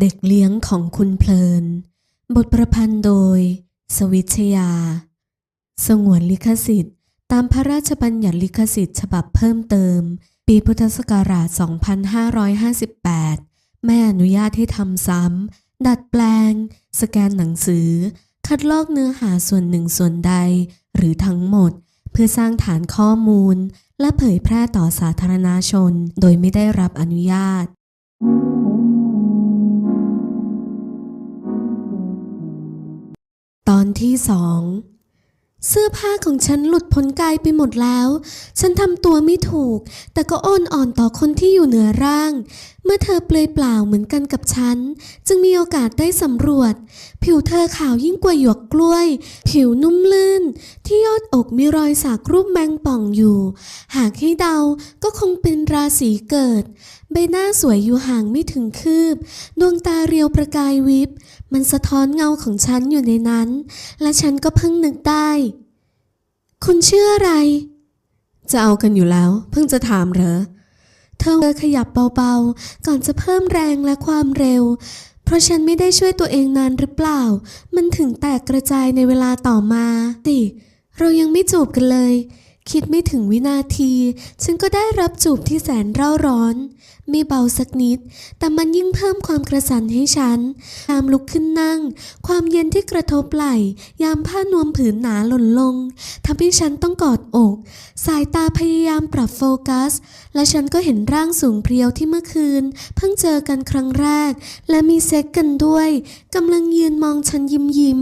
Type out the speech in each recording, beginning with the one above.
เด็กเลี้ยงของคุณเพลิน บทประพันธ์โดย สวิชยา สงวนลิขสิทธิ์ ตามพระราชบัญญัติลิขสิทธิ์ฉบับเพิ่มเติม ปีพุทธศักราช 2558 ไม่อนุญาตให้ทำซ้ำ ดัดแปลง สแกนหนังสือ คัดลอกเนื้อหาส่วนหนึ่งส่วนใด หรือทั้งหมด เพื่อสร้างฐานข้อมูล และเผยแพร่ต่อสาธารณชน โดยไม่ได้รับอนุญาต ตอนที่สองเสื้อผ้าของฉันหลุดพ้นกายไปหมดแล้ว ฉันทำตัวไม่ถูก แต่ก็อ่อนอ่อนต่อคนที่อยู่เหนือร่าง เมื่อเธอเปลือยเปล่าเหมือนกันกับฉัน จึงมีโอกาสได้สำรวจ ผิวเธอขาวยิ่งกว่าหยวกกล้วย ผิวนุ่มลื่น ที่ยอดอกมีรอยสักรูปแมงป่องอยู่ หากให้เดาก็คงเป็นราศีเกิด ใบหน้าสวยอยู่ห่างไม่ถึงคืบ ดวงตาเรียวประกายวิบ มันสะท้อนเงาของฉันอยู่ในนั้น และฉันก็เพิ่งนึกได้ คุณเชื่ออะไร จะเอากันอยู่แล้ว เพิ่งจะถามเหรอ เธอขยับเบาๆ ก่อนจะเพิ่มแรงและความเร็ว เพราะฉันไม่ได้ช่วยตัวเองนานหรือเปล่า มันถึงแตกกระจายในเวลาต่อมาสิเรายังไม่จูบกันเลยคิดไม่ถึงวินาที ฉันก็ได้รับจูบที่แสนเร่าร้อน ไม่เบาสักนิด แต่มันยิ่งเพิ่มความกระสันให้ฉัน ยามลุกขึ้นนั่ง ความเย็นที่กระทบไหล่ ยามผ้านวมผืนหนาหล่นลงทำให้ฉันต้องกอดอก สายตาพยายามปรับโฟกัส และฉันก็เห็นร่างสูงเพรียวที่เมื่อคืน เพิ่งเจอกันครั้งแรก และมีเซ็กกันด้วยกำลังยืนมองฉันยิ้มยิ้ม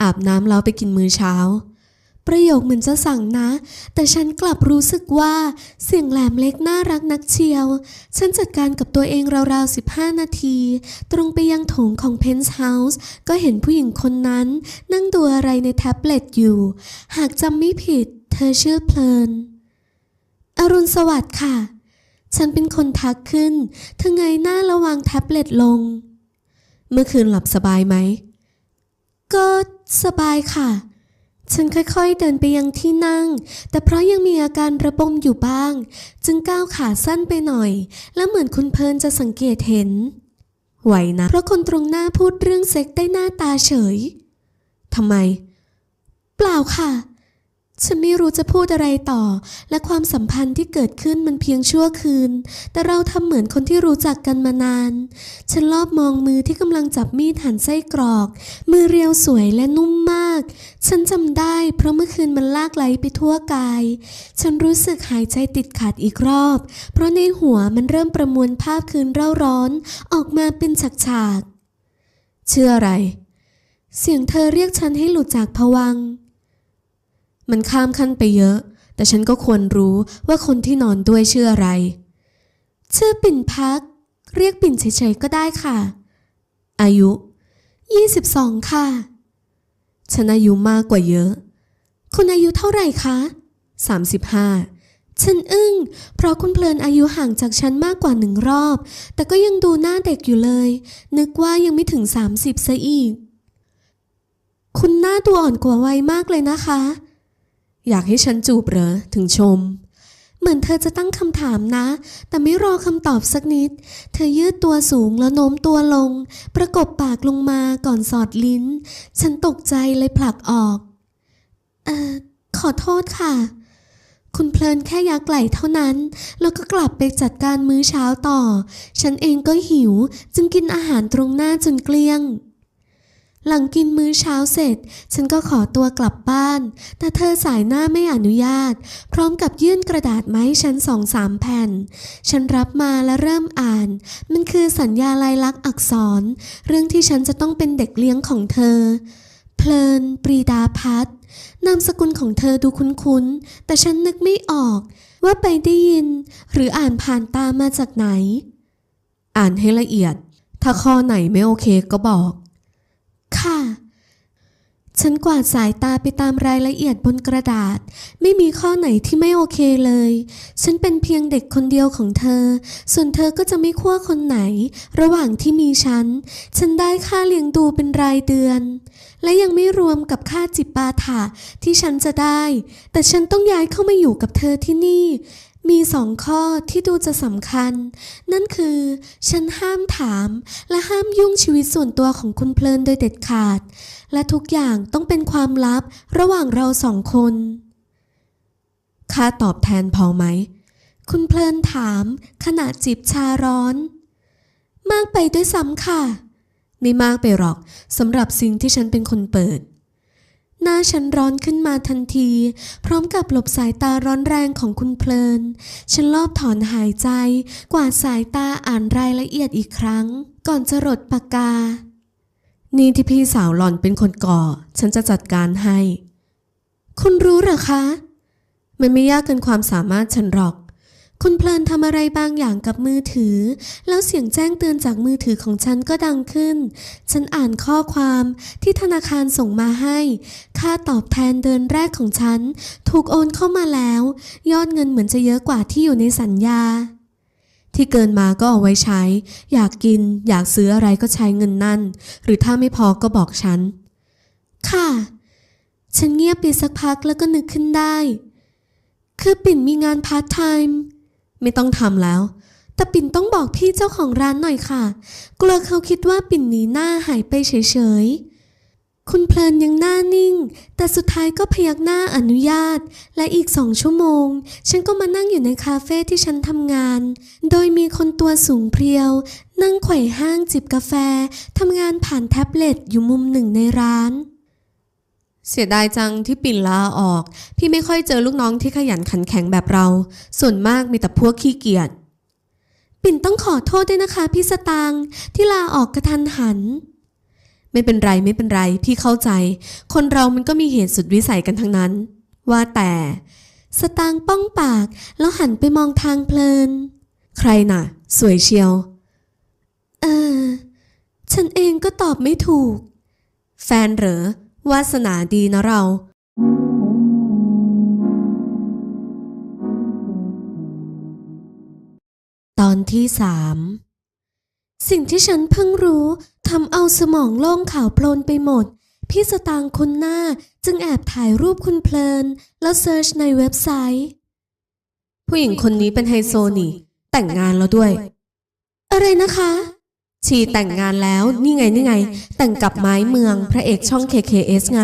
อาบน้ำแล้วไปกินมื้อเช้า ประโยคเหมือนจะสั่งนะ แต่ฉันกลับรู้สึกว่าเสียงแหลมเล็กน่ารักนักเชียว ฉันจัดการกับตัวเองราวๆ 15 นาที ตรงไปยังโถงของเพนส์เฮาส์ก็เห็นผู้หญิงคนนั้น นั่งดูอะไรในแท็บเล็ตอยู่ หากจำไม่ผิด เธอชื่อเพลิน อรุณสวัสดิ์ค่ะ ฉันเป็นคนทักขึ้นเธอไงหน้าระวางแท็บเล็ตลง เมื่อคืนหลับสบายไหม ก็สบายค่ะ ฉันค่อยๆเดินไปยังที่นั่ง แต่เพราะยังมีอาการระบมอยู่บ้าง จึงก้าวขาสั้นไปหน่อย และเหมือนคุณเพลินจะสังเกตเห็น ไหวนะ เพราะคนตรงหน้าพูดเรื่องเซ็กได้หน้าตาเฉยทำไม เปล่าค่ะ ฉันไม่รู้จะพูดอะไรต่อ และความสัมพันธ์ที่เกิดขึ้นมันเพียงชั่วคืน แต่เราทำเหมือนคนที่รู้จักกันมานาน ฉันรอบมองมือที่กำลังจับมีดหั่นไส้กรอก มือเรียวสวยและนุ่มมาก ฉันจำได้เพราะเมื่อคืนมันลากไหลไปทั่วกาย ฉันรู้สึกหายใจติดขัดอีกรอบ เพราะในหัวมันเริ่มประมวลภาพคืนเร่าร้อน ออกมาเป็นฉากๆเชื่ออะไร เสียงเธอเรียกฉันให้หลุดจากผวัง มันข้ามขั้นไปเยอะ แต่ฉันก็ควรรู้ว่าคนที่นอนด้วยชื่ออะไร ชื่อปิ่นพัก เรียกปิ่นเฉยๆก็ได้ค่ะ อายุ 22 ค่ะ ฉันอายุมากกว่าเยอะ คุณอายุเท่าไหร่คะ 35 ฉันอึ้ง เพราะคุณเพลินอายุห่างจากฉันมากกว่าหนึ่งรอบ แต่ก็ยังดูหน้าเด็กอยู่เลย นึกว่ายังไม่ถึง 30ซะอีกคุณหน้าตัวอ่อนกว่าวัยมากเลยนะคะ อยากให้ฉันจูบเหรอถึงชม เหมือนเธอจะตั้งคำถามนะ แต่ไม่รอคำตอบสักนิด เธอยืดตัวสูงแล้วโน้มตัวลง ประกบปากลงมาก่อนสอดลิ้น ฉันตกใจเลยผลักออก เอ่อ ขอโทษค่ะ คุณเพลินแค่ยักไหล่เท่านั้น แล้วก็กลับไปจัดการมื้อเช้าต่อ ฉันเองก็หิวจึงกินอาหารตรงหน้าจนเกลี้ยง หลังกินมื้อเช้าเสร็จ ฉันก็ขอตัวกลับบ้าน แต่เธอสายหน้าไม่อนุญาต พร้อมกับยื่นกระดาษมาให้ฉันสองสามแผ่น ฉันรับมาและเริ่มอ่าน มันคือสัญญาลายลักษณ์อักษร เรื่องที่ฉันจะต้องเป็นเด็กเลี้ยงของเธอ เพลิน ปรีดาพัฒน์นามสกุลของเธอดูคุ้นๆ แต่ฉันนึกไม่ออก ว่าไปได้ยิน หรืออ่านผ่านตามาจากไหน อ่านให้ละเอียด ถ้าข้อไหนไม่โอเคก็บอก ค่ะ ฉันกวาดสายตาไปตามรายละเอียดบนกระดาษ ไม่มีข้อไหนที่ไม่โอเคเลย ฉันเป็นเพียงเด็กคนเดียวของเธอ ส่วนเธอก็จะไม่คั่วคนไหน ระหว่างที่มีฉัน ฉันได้ค่าเลี้ยงดูเป็นรายเดือน และยังไม่รวมกับค่าจิปาถะที่ฉันจะได้ แต่ฉันต้องย้ายเข้ามาอยู่กับเธอที่นี่ มีสองข้อที่ดูจะสำคัญ นั่นคือ ฉันห้ามถามและห้ามยุ่งชีวิตส่วนตัวของคุณเพลินโดยเด็ดขาด และทุกอย่างต้องเป็นความลับระหว่างเราสองคนค่าตอบแทนพอไหม คุณเพลินถาม ขณะจิบชาร้อน มากไปด้วยซ้ำค่ะ ไม่มากไปหรอกสำหรับสิ่งที่ฉันเป็นคนเปิด หน้าฉันร้อนขึ้นมาทันที พร้อมกับหลบสายตาร้อนแรงของคุณเพลิน ฉันรอบถอนหายใจ กวาดสายตาอ่านรายละเอียดอีกครั้ง ก่อนจะรดปากกา นี่ที่พี่สาวหล่อนเป็นคนก่อ ฉันจะจัดการให้ คุณรู้หรอคะ มันไม่ยากเกินความสามารถฉันหรอก คุณเพลินทำอะไรบางอย่างกับมือถือ แล้วเสียงแจ้งเตือนจากมือถือของฉันก็ดังขึ้น ฉันอ่านข้อความที่ธนาคารส่งมาให้ ค่าตอบแทนเดือนแรกของฉัน ถูกโอนเข้ามาแล้ว ยอดเงินเหมือนจะเยอะกว่าที่อยู่ในสัญญา ที่เกินมาก็เอาไว้ใช้ อยากกิน อยากซื้ออะไรก็ใช้เงินนั่น หรือถ้าไม่พอก็บอกฉัน ค่ะ ฉันเงียบไปสักพักแล้วก็นึกขึ้นได้ คือปิ่นมีงานพาร์ทไทม์ ไม่ต้องทำแล้ว แต่ปิ่นต้องบอกพี่เจ้าของร้านหน่อยค่ะ กลัวเขาคิดว่าปิ่นหนีหน้าหายไปเฉยๆ คุณเพลินยังหน้านิ่ง แต่สุดท้ายก็พยักหน้าอนุญาต และอีกสองชั่วโมง ฉันก็มานั่งอยู่ในคาเฟ่ที่ฉันทำงาน โดยมีคนตัวสูงเพรียว นั่งไขว่ห้างจิบกาแฟทำงานผ่านแท็บเล็ตอยู่มุมหนึ่งในร้าน เสียดายจังที่ปิ่นลาออก พี่ไม่ค่อยเจอลูกน้องที่ขยันขันแข็งแบบเรา ส่วนมากมีแต่พวกขี้เกียจ ปิ่นต้องขอโทษด้วยนะคะพี่สตางที่ลาออกกระทันหัน ไม่เป็นไรไม่เป็นไร พี่เข้าใจ คนเรามันก็มีเหตุสุดวิสัยกันทั้งนั้น ว่าแต่ สตางป้องปาก แล้วหันไปมองทางเพลิน ใครน่ะ สวยเชียว เออ ฉันเองก็ตอบไม่ถูก แฟนเหรอ วาสนาดีนะเรา ตอนที่สามสิ่งที่ฉันเพิ่งรู้ทำเอาสมองโล่งข่าวโพลนไปหมด พี่สตางค์คนหน้าจึงแอบถ่ายรูปคุณเพลิน แล้วเซิร์ชในเว็บไซต์ ผู้หญิงคนนี้เป็นไฮโซนี่ แต่งงานแล้วด้วย อะไรนะคะ ชีแต่งงานแล้วนี่ไงนี่ไง แต่งกับไม้เมืองพระเอกช่อง KKS ไง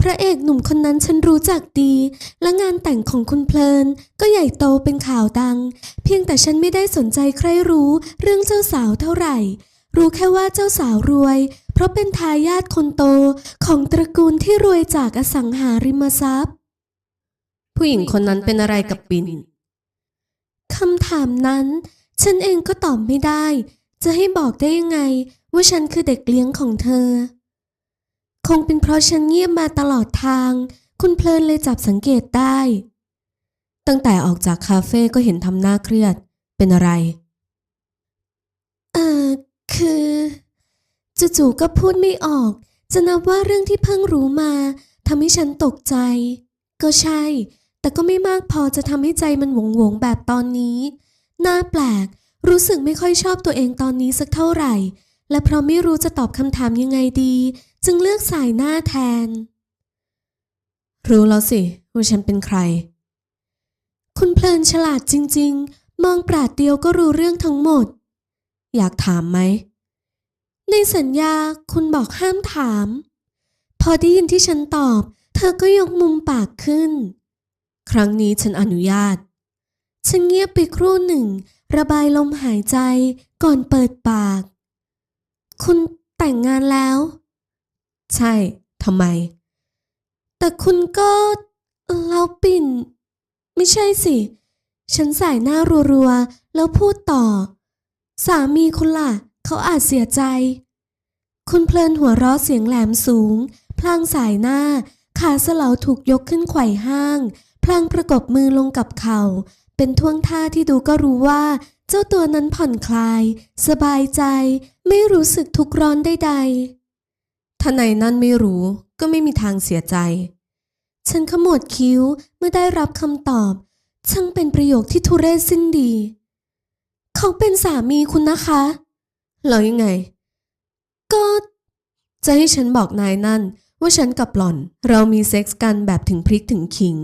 พระเอกหนุ่มคนนั้นฉันรู้จักดี และงานแต่งของคุณเพลิน ก็ใหญ่โตเป็นข่าวดัง เพียงแต่ฉันไม่ได้สนใจใครรู้เรื่องเจ้าสาวเท่าไหร่ รู้แค่ว่าเจ้าสาวรวย เพราะเป็นทายาทคนโตของตระกูลที่รวยจากอสังหาริมทรัพย์ ผู้หญิงคนนั้นเป็นอะไรกับปินคำถามนั้น ฉันเองก็ตอบไม่ได้ จะให้บอกได้ยังไงว่าฉันคือเด็กเลี้ยงของเธอ คงเป็นเพราะฉันเงียบมาตลอดทาง คุณเพลินเลยจับสังเกตได้ ตั้งแต่ออกจากคาเฟ่ก็เห็นทำหน้าเครียด เป็นอะไร เอ่อคือจู่ๆก็พูดไม่ออก จะนับว่าเรื่องที่เพิ่งรู้มาทำให้ฉันตกใจ ก็ใช่ แต่ก็ไม่มากพอจะทำให้ใจมันหวงหวงๆแบบตอนนี้ น่าแปลก รู้สึกไม่ค่อยชอบตัวเองตอนนี้สักเท่าไหร่ และเพราะไม่รู้จะตอบคำถามยังไงดี จึงเลือกสายหน้าแทน รู้แล้วสิว่าฉันเป็นใคร คุณเพลินฉลาดจริง ๆ มองปราดเดียวก็รู้เรื่องทั้งหมด อยากถามไหม ในสัญญาคุณบอกห้ามถาม พอได้ยินที่ฉันตอบ เธอก็ยกมุมปากขึ้น ครั้งนี้ฉันอนุญาต ฉันเงียบไปครู่หนึ่ง ระบายลมหายใจก่อนเปิดปาก คุณแต่งงานแล้ว ใช่ทำไม แต่คุณก็เราปิ่น ไม่ใช่สิ ฉันสายหน้ารัวๆ แล้วพูดต่อ สามีคุณล่ะ เขาอาจเสียใจ คุณเพลินหัวเราะเสียงแหลมสูง พลางสายหน้า ขาสลาถูกยกขึ้นไขว่ห้าง พลางประกบมือลงกับเข่า เป็นท่วงท่าที่ดูก็รู้ว่า เจ้าตัวนั้นผ่อนคลาย สบายใจ ไม่รู้สึกทุกข์ร้อนใดๆถ้าในนั่นไม่รู้ก็ไม่มีทางเสียใจ ฉันขมวดคิ้วเมื่อได้รับคำตอบ ช่างเป็นประโยคที่ทุเรศสิ้นดี เขาเป็นสามีคุณนะคะแล้วยังไง ก็ จะให้ฉันบอกนายนั่น ว่าฉันกับหล่อน เรามีเซ็กส์กันแบบถึงพริกถึงขิง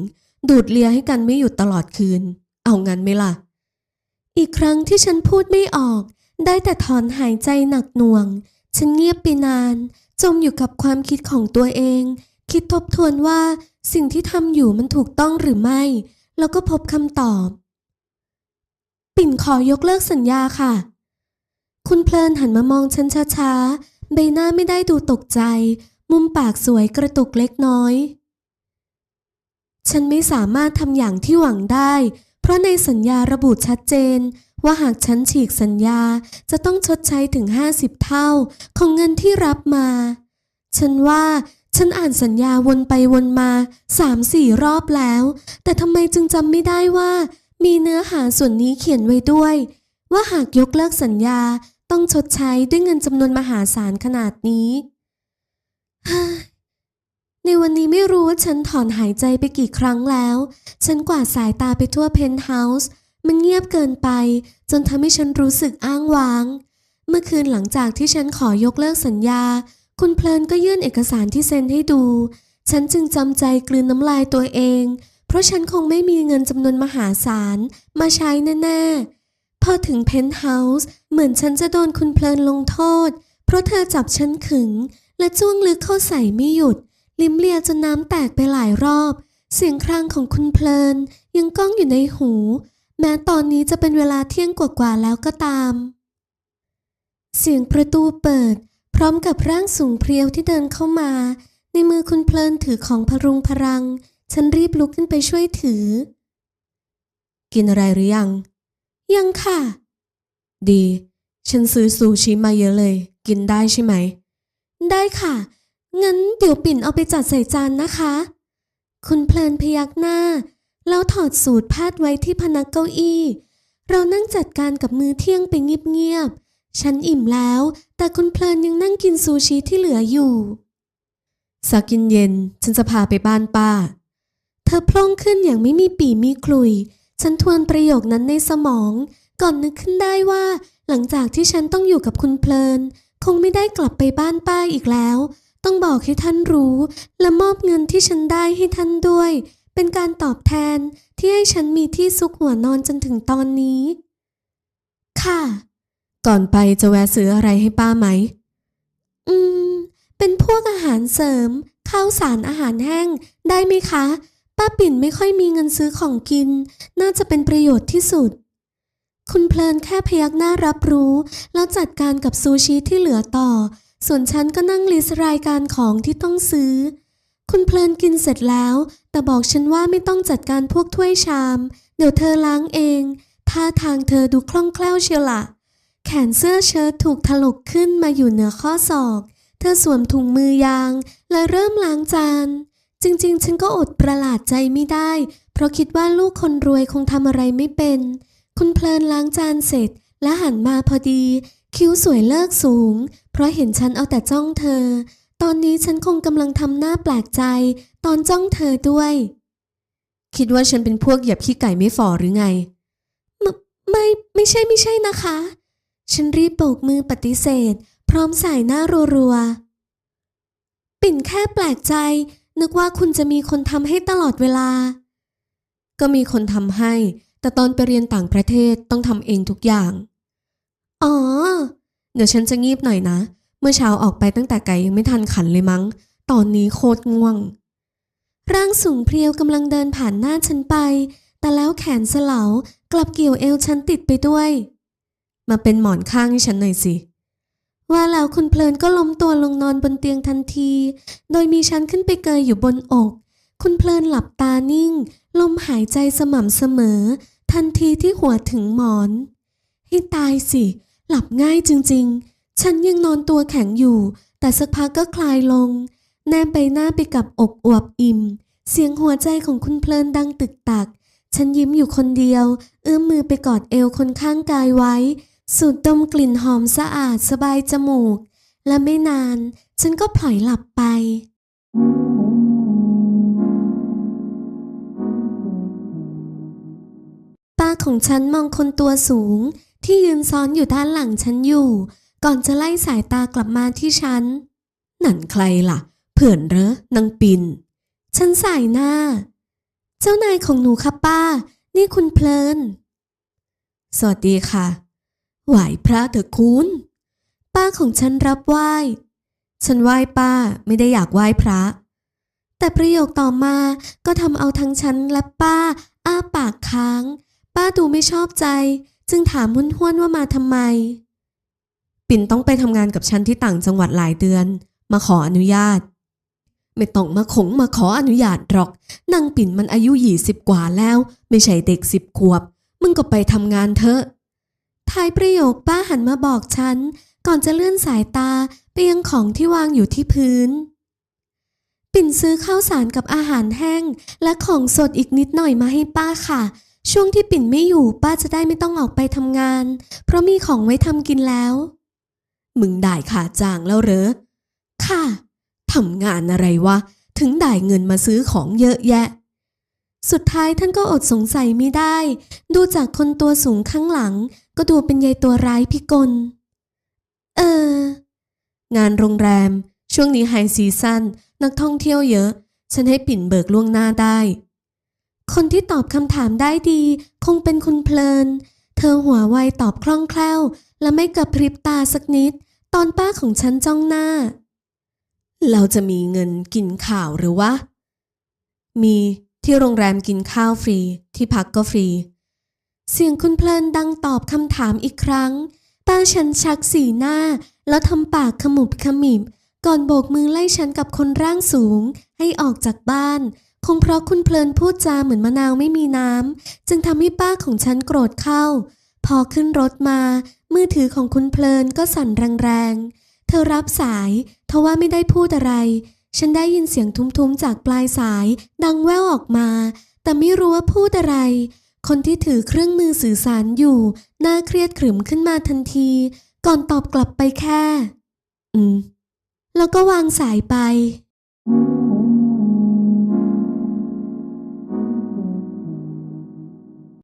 ดูดเลียให้กันไม่หยุดตลอดคืน เอางั้นไหมล่ะ อีกครั้งที่ฉันพูดไม่ออก ได้แต่ถอนหายใจหนักหน่วง ฉันเงียบไปนาน จมอยู่กับความคิดของตัวเอง คิดทบทวนว่าสิ่งที่ทำอยู่มันถูกต้องหรือไม่ แล้วก็พบคำตอบ ปิ่นขอยกเลิกสัญญาค่ะ คุณเพลินหันมามองฉันช้าๆ ใบหน้าไม่ได้ดูตกใจ มุมปากสวยกระตุกเล็กน้อย ฉันไม่สามารถทำอย่างที่หวังได้ เพราะในสัญญาระบุชัดเจน ว่าหากฉันฉีกสัญญาจะต้องชดใช้ถึง 50 เท่าของเงินที่รับมา ฉันว่าฉันอ่านสัญญาวนไปวนมาสามสี่รอบแล้ว แต่ทำไมจึงจำไม่ได้ว่า มีเนื้อหาส่วนนี้เขียนไว้ด้วย ว่าหากยกเลิกสัญญาต้องชดใช้ด้วยเงินจำนวนมหาศาลขนาดนี้ ในวันนี้ไม่รู้ว่าฉันถอนหายใจไปกี่ครั้งแล้ว ฉันกวาดสายตาไปทั่วเพนท์เฮาส์ มันเงียบเกินไป จนทำให้ฉันรู้สึกอ้างว้าง เมื่อคืนหลังจากที่ฉันขอยกเลิกสัญญา คุณเพลินก็ยื่นเอกสารที่เซ็นให้ดู ฉันจึงจำใจกลืนน้ำลายตัวเอง เพราะฉันคงไม่มีเงินจำนวนมหาศาลมาใช้แน่ๆ พอถึงเพนท์เฮาส์เหมือนฉันจะโดนคุณเพลินลงโทษ เพราะเธอจับฉันขึง และจ้วงลึกเข้าใส่ไม่หยุด ลิ้มเลียจนน้ำแตกไปหลายรอบ เสียงครางของคุณเพลิน ยังก้องอยู่ในหู แม้ตอนนี้จะเป็นเวลาเที่ยงกว่าๆแล้วก็ตาม เสียงประตูเปิด พร้อมกับร่างสูงเพรียวที่เดินเข้ามา ในมือคุณเพลินถือของพรุงพรัง ฉันรีบลุกขึ้นไปช่วยถือ กินอะไรหรือยัง ยังค่ะ ดี ฉันซื้อซูชิมาเยอะเลย กินได้ใช่ไหม ได้ค่ะ งั้นเดี๋ยวปิ่นเอาไปจัดใส่จานนะคะ คุณเพลินพยักหน้า แล้วถอดสูตรพาดไว้ที่พนักเก้าอี้ เรานั่งจัดการกับมื้อเที่ยงไปเงียบๆ ฉันอิ่มแล้ว แต่คุณเพลินยังนั่งกินซูชิที่เหลืออยู่สักกินเย็น ฉันจะพาไปบ้านป้า เธอพล่องขึ้นอย่างไม่มีปีมีคลุย ฉันทวนประโยคนั้นในสมอง ก่อนนึกขึ้นได้ว่า หลังจากที่ฉันต้องอยู่กับคุณเพลิน คงไม่ได้กลับไปบ้านป้าอีกแล้ว ต้องบอกให้ท่านรู้ และมอบเงินที่ฉันได้ให้ท่านด้วย เป็นการตอบแทนที่ให้ฉันมีที่ซุกหัวนอนจนถึงตอนนี้ ค่ะ ก่อนไปจะแวะซื้ออะไรให้ป้าไหม อืม เป็นพวกอาหารเสริม ข้าวสารอาหารแห้ง ได้ไหมคะ ป้าปิ่นไม่ค่อยมีเงินซื้อของกิน น่าจะเป็นประโยชน์ที่สุดคุณเพลินแค่พยักหน้ารับรู้ แล้วจัดการกับซูชิที่เหลือต่อ ส่วนฉันก็นั่งลิสต์รายการของที่ต้องซื้อ คุณเพลินกินเสร็จแล้ว แต่บอกฉันว่าไม่ต้องจัดการพวกถ้วยชาม เดี๋ยวเธอล้างเอง ท่าทางเธอดูคล่องแคล่วเชียวละแขนเสื้อเชิ้ตถูกถลกขึ้นมาอยู่เหนือข้อศอก เธอสวมถุงมือยาง และเริ่มล้างจาน จริง ๆ ฉันก็อดประหลาดใจไม่ได้ เพราะคิดว่าลูกคนรวยคงทำอะไรไม่เป็น คุณเพลินล้างจานเสร็จและหันมาพอดี คิ้วสวยเลิกสูง เพราะเห็นฉันเอาแต่จ้องเธอ ตอนนี้ฉันคงกำลังทำหน้าแปลกใจ ตอนจ้องเธอด้วย คิดว่าฉันเป็นพวกเหยียบขี้ไก่ไม่ฝ่อหรือไง ไม่ไม่ใช่ไม่ใช่นะคะ ฉันรีบโบกมือปฏิเสธ พร้อมใส่หน้ารัวๆ ปิ่นแค่แปลกใจ นึกว่าคุณจะมีคนทำให้ตลอดเวลา ก็มีคนทำให้ แต่ตอนไปเรียนต่างประเทศต้องทำเองทุกอย่าง อ๋อ เดี๋ยวฉันจะงีบหน่อยนะ เมื่อเช้าออกไปตั้งแต่ไก่ยังไม่ทันขันเลยมั้ง ตอนนี้โคตรง่วง ร่างสูงเพรียวกำลังเดินผ่านหน้าฉันไป แต่แล้วแขนสลาวกลับเกี่ยวเอวฉันติดไปด้วย มาเป็นหมอนข้างให้ฉันหน่อยสิ ว่าแล้วคุณเพลินก็ล้มตัวลงนอนบนเตียงทันที โดยมีฉันขึ้นไปเกยอยู่บนอก คุณเพลินหลับตานิ่ง ลมหายใจสม่ำเสมอ ทันทีที่หัวถึงหมอนให้ตายสิ หลับง่ายจริงๆ ฉันยังนอนตัวแข็งอยู่ แต่สักพักก็คลายลง แนบใบหน้าไปกับอกอวบอิ่ม เสียงหัวใจของคุณเพลินดังตึกตัก ฉันยิ้มอยู่คนเดียว เอื้อมมือไปกอดเอวคนข้างกายไว้ สูดดมกลิ่นหอมสะอาดสบายจมูก และไม่นาน ฉันก็พลอยหลับไปตาของฉันมองคนตัวสูง ที่ยืนซ้อนอยู่ด้านหลังฉันอยู่ ก่อนจะไล่สายตากลับมาที่ฉัน นั่นใครล่ะ เผื่อนเหรอนางปิน ฉันสายหน้า เจ้านายของหนูครับป้า นี่คุณเพลิน สวัสดีค่ะ ไหวพระเถอะคุณ ป้าของฉันรับไหว้ ฉันไหว้ป้าไม่ได้อยากไหว้พระ แต่ประโยคต่อมาก็ทำเอาทั้งฉันและป้า อ้าปากค้าง ป้าดูไม่ชอบใจ จึงถามห้วนๆว่ามาทำไม ปิ่นต้องไปทำงานกับฉันที่ต่างจังหวัดหลายเดือน มาขออนุญาต ไม่ต้องมาขงมาขออนุญาตหรอกนางปิ่นมันอายุยี่สิบกว่าแล้ว ไม่ใช่เด็กสิบขวบ มึงก็ไปทำงานเถอะท้ายประโยคป้าหันมาบอกฉัน ก่อนจะเลื่อนสายตาไปยังของที่วางอยู่ที่พื้น ปิ่นซื้อข้าวสารกับอาหารแห้ง และของสดอีกนิดหน่อยมาให้ป้าค่ะ ช่วงที่ปิ่นไม่อยู่ป้าจะได้ไม่ต้องออกไปทำงาน เพราะมีของไว้ทำกินแล้ว มึงได้ค่าจ้างแล้วเหรอ ค่ะทำงานอะไรวะ ถึงได้เงินมาซื้อของเยอะแยะ สุดท้ายท่านก็อดสงสัยไม่ได้ ดูจากคนตัวสูงข้างหลัง ก็ดูเป็นยายตัวร้ายพิกล เออ งานโรงแรม ช่วงนี้ไฮซีซั่นนักท่องเที่ยวเยอะ ฉันให้ปิ่นเบิกล่วงหน้าได้ คนที่ตอบคำถามได้ดี คงเป็นคุณเพลิน เธอหัวไวตอบคล่องแคล่ว และไม่กระพริบตาสักนิด ตอนป้าของฉันจ้องหน้า เราจะมีเงินกินข้าวหรือวะ มีที่โรงแรมกินข้าวฟรี ที่พักก็ฟรี เสียงคุณเพลินดังตอบคำถามอีกครั้ง ป้าฉันชักสีหน้า แล้วทำปากขมุบขมิบ ก่อนโบกมือไล่ฉันกับคนร่างสูงให้ออกจากบ้าน คงเพราะคุณเพลินพูดจาเหมือนมะนาวไม่มีน้ำ จึงทำให้ป้าของฉันโกรธเข้า พอขึ้นรถมา มือถือของคุณเพลินก็สั่นแรงๆ เธอรับสายทว่าไม่ได้พูดอะไร ฉันได้ยินเสียงทุ้มๆ จากปลายสาย ดังแว่วออกมา แต่ไม่รู้ว่าพูดอะไร คนที่ถือเครื่องมือสื่อสารอยู่ หน้าเครียดขรึมขึ้นมาทันที ก่อนตอบกลับไปแค่ อืม แล้วก็วางสายไป